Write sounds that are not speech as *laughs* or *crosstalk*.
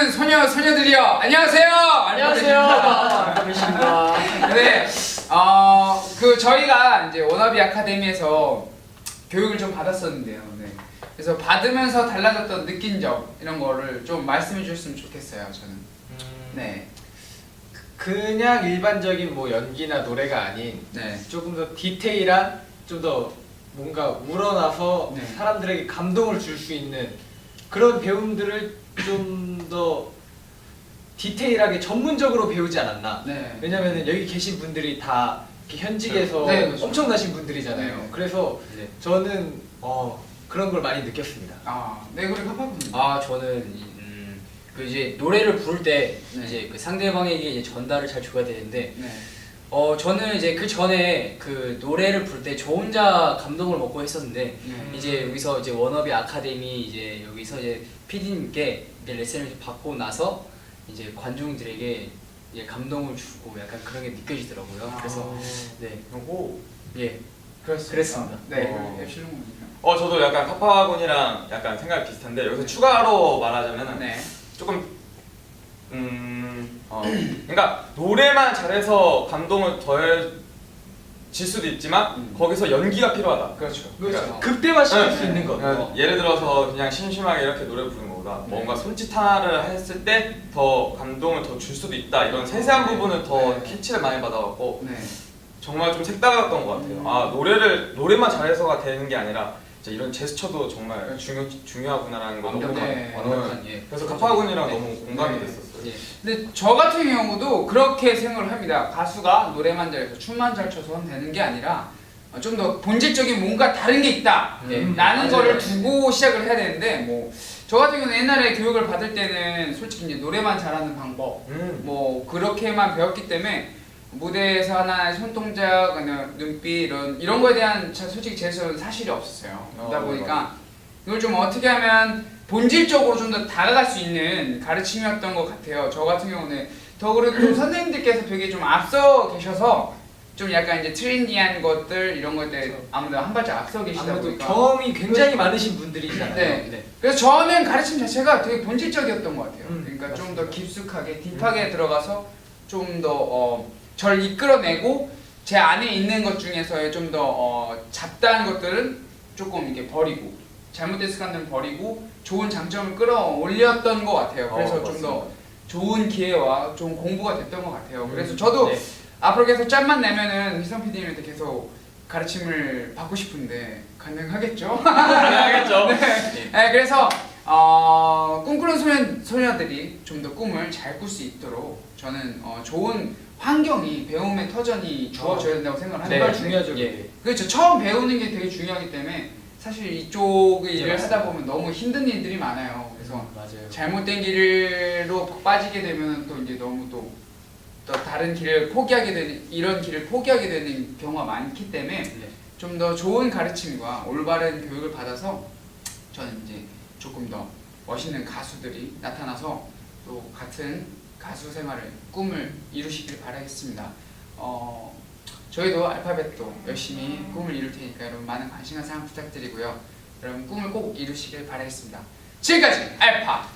꿈꾸는 소녀 소녀들이여 안녕하세요. 안녕하십니까. 네, 어그 저희가 이제 워너비 아카데미에서 교육을 좀 받았었는데요. 네. 그래서 받으면서 달라졌던 느낀 점 이런 거를 좀 말씀해 주셨으면 좋겠어요. 저는. 네, 그냥 일반적인 뭐 연기나 노래가 아닌 네, 조금 더 디테일한 좀 더 뭔가 우러나서 네. 사람들에게 감동을 줄 수 있는 그런 배움들을 좀 더 디테일하게 전문적으로 배우지 않았나. 네. 왜냐면은 여기 계신 분들이 다 이렇게 현직에서 네, 그렇죠. 엄청나신 분들이잖아요. 네. 그래서 저는 어, 그런 걸 많이 느꼈습니다. 아, 네 우리 파파분. 아 저는 음, 그 이제 노래를 부를 때 네. 이제 그 상대방에게 이제 전달을 잘 줘야 되는데 네. 어 저는 이제 그 전에 그 노래를 부를 때 저 혼자 감동을 먹고 했었는데 네. 이제 여기서 이제 워너비 아카데미 이제 여기서 이제 PD님께 이제 레슨을 받고 나서 이제 관중들에게 이제 감동을 주고 약간 그런 게 느껴지더라고요. 그래서 네, 그리고 예, 그렇습니다. 그랬습니다. 네, 어. 그리고 앱실론군요. 어 저도 약간 파파군이랑 약간 생각이 비슷한데 여기서 추가로 말하자면은 네. 조금 음 어, 그러니까 노래만 잘해서 감동을 더해질 수도 있지만 음. 거기서 연기가 필요하다. 그렇죠. 그러니까 극대화시킬 네, 수 있는 거. 그러니까 예를 들어서 그냥 심심하게 이렇게 노래 부르는 것보다 뭔가 손짓 하나를 했을 때 더 감동을 더 줄 수도 있다 이런 세세한 네. 부분을 더 네. 캐치를 많이 받아갖고 네. 정말 좀 색다랐던 것 같아요. 음. 아 노래를 노래만 잘해서가 되는 게 아니라 진짜 이런 제스처도 정말 그렇죠. 중요 중요하구나라는 걸 너무 완벽한 네. 완벽한 예. 그래서 카파군이랑 네. 너무 공감이 네. 됐었어요. 예. 근데 저 같은 경우도 그렇게 생각을 합니다. 가수가 노래만 잘해서 춤만 잘 춰서 되는 게 아니라 좀 더 본질적인 뭔가 다른 게 있다. 예. 음, 라는 맞아요. 거를 두고 시작을 해야 되는데 뭐 저 같은 경우는 옛날에 교육을 받을 때는 솔직히 이제 노래만 잘하는 방법 음. 뭐 그렇게만 배웠기 때문에 무대에서 하나의 손동작, 눈빛 이런 이런 거에 대한 자- 솔직히 제스처는 사실이 없었어요. 그러다 어, 보니까 이걸 좀 어떻게 하면 본질적으로 좀 더 다가갈 수 있는 가르침이었던 것 같아요. 저 같은 경우는 더 그리고 좀 선생님들께서 되게 좀 앞서 계셔서 좀 약간 이제 트렌디한 것들 이런 것들 그렇죠. 아무래도 한 발짝 앞서 계시다 아무래도 보니까 경험이 굉장히 많으신 분들이잖아요. 네. 네. 그래서 저는 가르침 자체가 되게 본질적이었던 것 같아요. 음, 그러니까 좀 더. 깊숙하게, 딥하게 들어가서 좀 더 어, 절 이끌어내고 제 안에 있는 것 중에서의 좀 더 어, 잡다한 것들은 조금 이렇게 버리고 잘못된 습관들은 버리고 좋은 장점을 끌어올렸던 것 같아요. 그래서 어, 좀 더 좋은 기회와 좋은 공부가 됐던 것 같아요. 그래서 음, 저도 네. 앞으로 계속 짬만 내면은 희성 PD님한테 계속 가르침을 받고 싶은데 가능하겠죠? *laughs* 하겠죠. *laughs* 네, 그래서 어, 꿈꾸는 소년, 소녀들이 좀 더 꿈을 잘 꿀 수 있도록 저는 어, 좋은 환경이 배움의 터전이 주어져야 된다고 생각을 정말 합니다. 중요하죠. 예. 그렇죠. 처음 배우는 게 되게 중요하기 때문에 사실 이쪽 네, 일을. 하다 보면 너무 힘든 일들이 많아요. 그래서 맞아요. 잘못된 길로 빠지게 되면 또 이제 너무 또, 또 다른 길을 포기하게 되는 이런 길을 포기하게 되는 경우가 많기 때문에 네. 좀더 좋은 가르침과 올바른 교육을 받아서 저는 이제 조금 더 멋있는 가수들이 나타나서 또 같은 가수 생활을 꿈을 이루시길 바라겠습니다. 어, 저희도 알파벳도 열심히 꿈을 이룰 테니까 여러분 많은 관심과 사랑 부탁드리고요. 여러분 꿈을 꼭 이루시길 바라겠습니다. 지금까지 알파